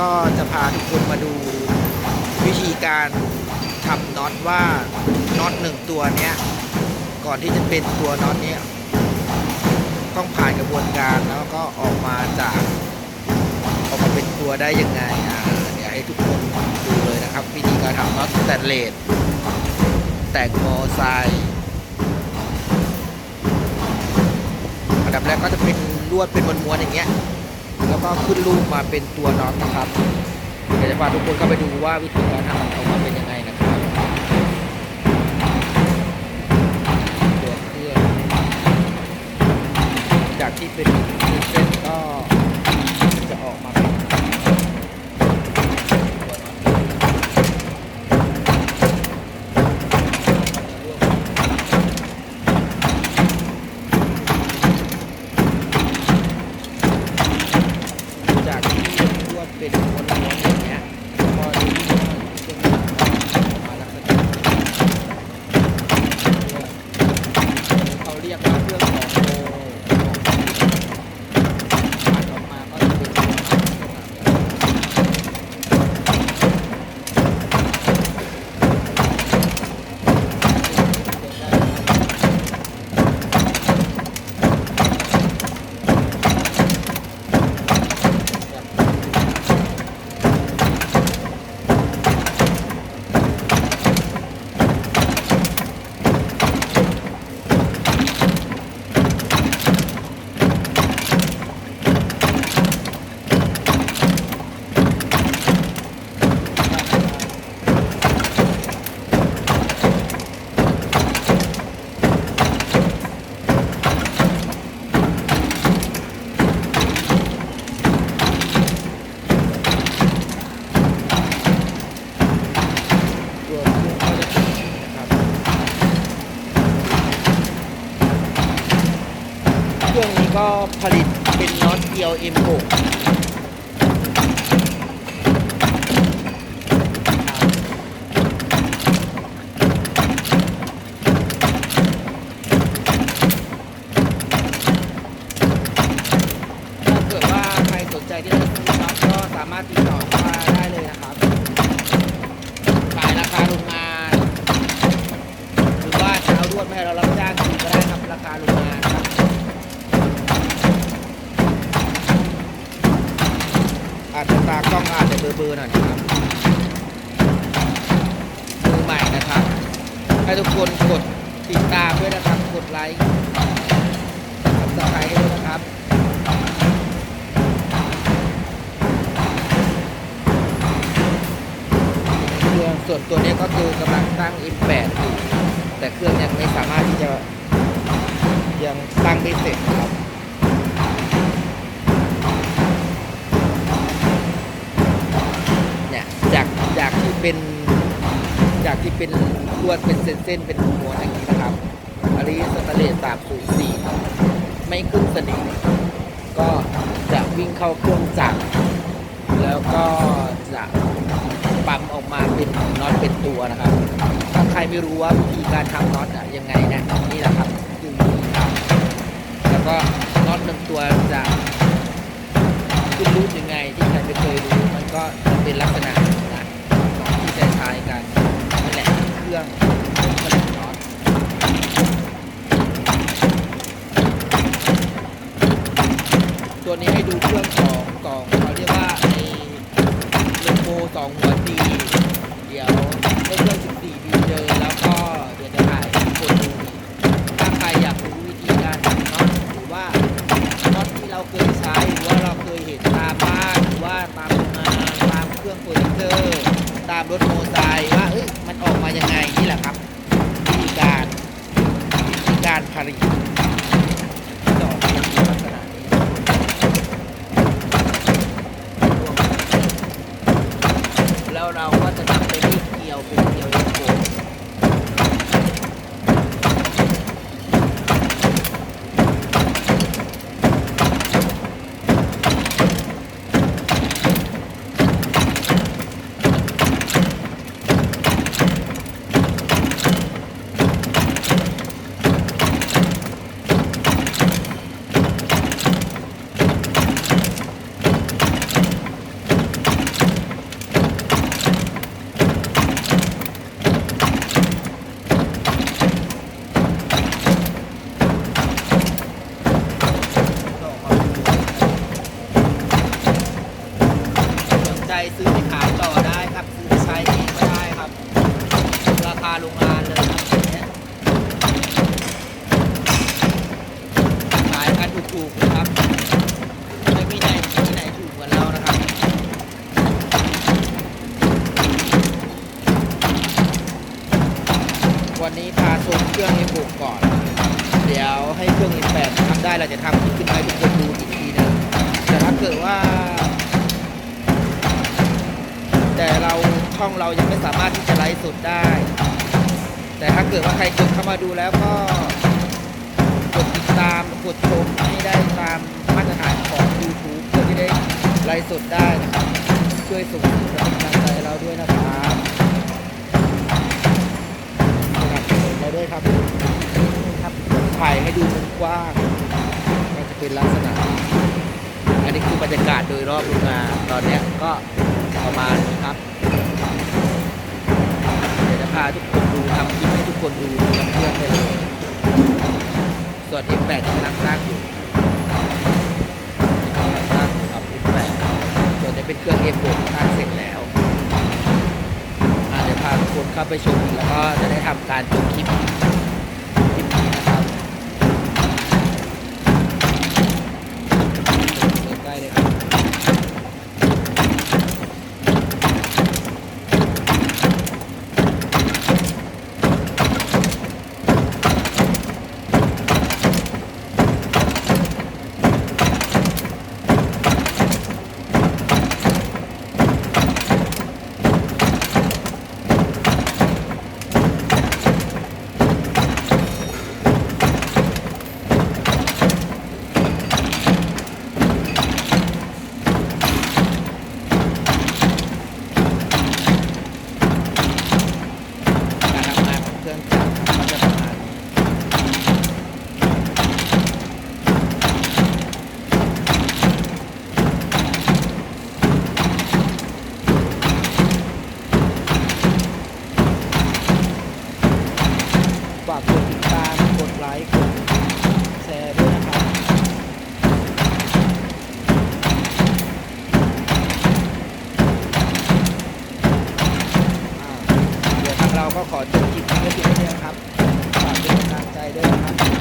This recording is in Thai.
ก็จะพาทุกคนมาดูวิธีการทำน็อตว่าน็อตหนึ่งตัวเนี้ยก่อนที่จะเป็นตัวน็อตเนี้ยต้องผ่านกระบวนการแล้วก็ออกมาจากออกมาเป็นตัวได้ยังไงอ่าเดี๋ยวให้ทุกคนดูเลยนะครับ วิธีการทำน็อตสแตนเลสแต่งมอไซค์อันดับแรกก็จะเป็นลวดเป็นม้วนๆอย่างเงี้ย แล้วก็ขึ้นรูปมาเป็นตัวน็อตนะครับเดี๋ยวจะพาทุกคนเข้าไปดูว่าวิธีการทำมันออกมาเป็นยังไงนะครับตัวเครื่องจากที่เป็นเส้นๆก็จะออกมาเป็นตัวน็อตจากที่ลวดเป็นม้วนๆอย่างเงี้ยพอดูที่เครื่องออกมาลักษณะนี้ เขาเรียกว่าเครื่องของโมผ่านออกมาก็จะเป็นตัวน็อตลักษณะนี้ ตัวเครื่องก็จะเป็นอย่างนี้นะครับ เครื่องนี้ก็ผลิตเป็นน็อตเดียว M6 ถ้าเกิดว่าใครสนใจที่จะซื้อน็อตก็สามารถติดต่อมาได้เลยนะครับขายราคาโรงงานหรือว่าจะเอารวดมาให้เรารับจ้างคืนก็ได้ครับราคาโรงงานครับอาจจะตา กล้องอาจจะเบลอๆหน่อยนะครับมือใหม่นะครับ ให้ทุกคนกดติดตามด้วยนะครับ กดไลค์ เป็นจากที่เป็นลวดเป็นเส้นๆเป็นม้วนอย่างนี้นะครับอันนี้สแตนเลส304ไม่ขึ้นสนิมก็จะวิ่งเข้าเครื่องจักรแล้วก็จะปั๊มออกมาเป็นน็อตเป็นตัวนะครับ ถ้าใครไม่รู้ว่าวิธีการทำน็อตอะยังไงนะนี่แหละครับคือวิธีทำแล้วก็น็อตหนึ่งตัวจะขึ้นรูปยังไง ตัวนี้ให้ดูเครื่องสองสองเขาเรียกว่าไอ้เลโมสองหัวตีเดี๋ยวเครื่อง14บีเจอแล้วก็เดี๋ยวจะถ่ายให้ทุกคนดูถ้าใครอยากรู้วิธีการทำน็อตหรือว่าน็อตที่เราเคยใช้หรือว่าเราเคยเห็นตามบ้านหรือว่าตามโรงงานตามเครื่องเฟอร์นิเจอร์ตามรถโมไซค์ว่าเอ้ยมันออกมายังไงนี่แหละครับวิธีการวิธีการผลิตจะออกมาเป็นลักษณะนี้ แล้วเราก็จะนำไปรีดเกลียวเป็นเกลียวเล็กโก รื่อง F6 ก่อน เดี๋ยวให้เครื่อง F8 ทำได้ เราจะทำคลิปขึ้นมาให้ทุกคนดูอีกทีหนึงแต่ถ้าเกิดว่า แต่เราช่องเรายังไม่สามารถที่จะไลฟ์สดได้ แต่ถ้าเกิดว่าใครกดเข้ามาดูแล้วก็กดติดตามกดชมให้ได้ตามมาตรฐานของ YouTube เพื่อที่ได้ไลฟ์สดได้นะครับ ช่วยส่งเสริมกำลังใจเราด้วยนะครับสนับสนุนเราด้วยครับครับถ่ายให้ดูมันกว้าง เป็นลักษณะ อันนี้คือบรรยากาศโดยรอบโรงงานตอนนี้ก็ประมาณนี้ครับ เดี๋ยวจะพาทุกคนดูทำคลิปให้ทุกคนดูกับเพื่อนไปเลยส่วน F8 กำลังสร้างอยู่กำลังสร้างกับ F8 ส่วนจะเป็นเครื่อง F6 สร้างเสร็จแล้วอะเดี๋ยวพาทุกคนเข้าไปชมแล้วก็จะได้ทำการจบคลิป ก็ขอจบคลิปนี้เพียงเท่านี้ครับฝากเป็นกำลังใจด้วยนะครับ